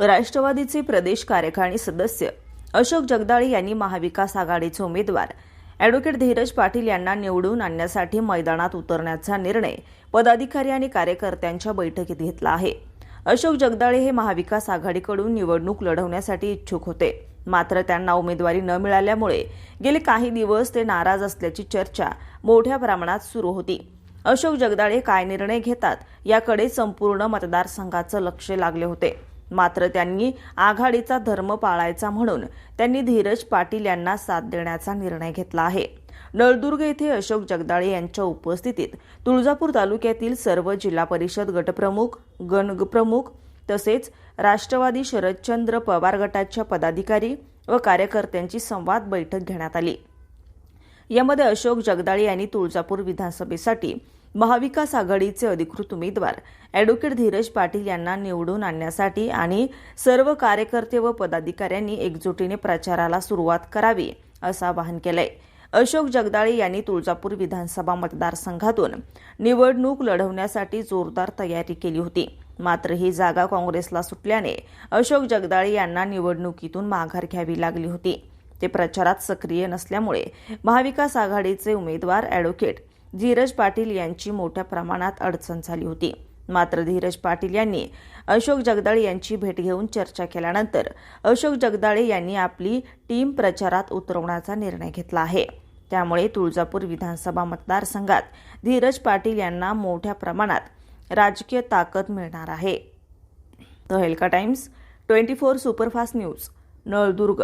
राष्ट्रवादीचे प्रदेश कार्यकारिणी सदस्य अशोक जगदाळे यांनी महाविकास आघाडीचे उमेदवार. अॅडव्होकेट धीरज पाटील यांना निवडून आणण्यासाठी मैदानात उतरण्याचा निर्णय पदाधिकारी आणि कार्यकर्त्यांच्या बैठकीत घेतला आहे. अशोक जगदाळे हे महाविकास आघाडीकडून निवडणूक लढवण्यासाठी इच्छुक होते. मात्र त्यांना उमेदवारी न मिळाल्यामुळे गेले काही दिवस ते नाराज असल्याची चर्चा मोठ्या प्रमाणात सुरू होती. अशोक जगदाळे काय निर्णय घेतात याकडे संपूर्ण मतदारसंघाचं लक्ष लागले होते. मात्र त्यांनी आघाडीचा धर्म पाळायचा म्हणून त्यांनी धीरज पाटील यांना साथ देण्याचा निर्णय घेतला आहे. नळदुर्ग येथे अशोक जगदाळे यांच्या उपस्थितीत तुळजापूर तालुक्यातील सर्व जिल्हा परिषद गटप्रमुख गणप्रमुख तसेच राष्ट्रवादी शरदचंद्र पवार गटाच्या पदाधिकारी व कार्यकर्त्यांची संवाद बैठक घेण्यात आली. यामध्ये अशोक जगदाळे यांनी तुळजापूर विधानसभेसाठी महाविकास आघाडीचे अधिकृत उमेदवार अॅडव्होकेट धीरज पाटील यांना निवडून आणण्यासाठी आणि सर्व कार्यकर्ते व पदाधिकाऱ्यांनी एकजुटीने प्रचाराला सुरुवात करावी असं आवाहन केलंय. अशोक जगदाळे यांनी तुळजापूर विधानसभा मतदारसंघातून निवडणूक लढवण्यासाठी जोरदार तयारी केली होती. मात्र ही जागा काँग्रेसला सुटल्याने अशोक जगदाळे यांना निवडणुकीतून माघार घ्यावी लागली होती. ते प्रचारात सक्रिय नसल्यामुळे महाविकास आघाडीचे उमेदवार अॅडव्होकेट धीरज पाटील यांची मोठ्या प्रमाणात अडचण झाली होती. मात्र धीरज पाटील यांनी अशोक जगदाळे यांची भेट घेऊन चर्चा केल्यानंतर अशोक जगदाळे यांनी आपली टीम प्रचारात उतरवण्याचा निर्णय घेतला आहे. त्यामुळे तुळजापूर विधानसभा मतदारसंघात धीरज पाटील यांना मोठ्या प्रमाणात राजकीय ताकद मिळणार आहे. The Helka Times twenty four superfast news Naldurg.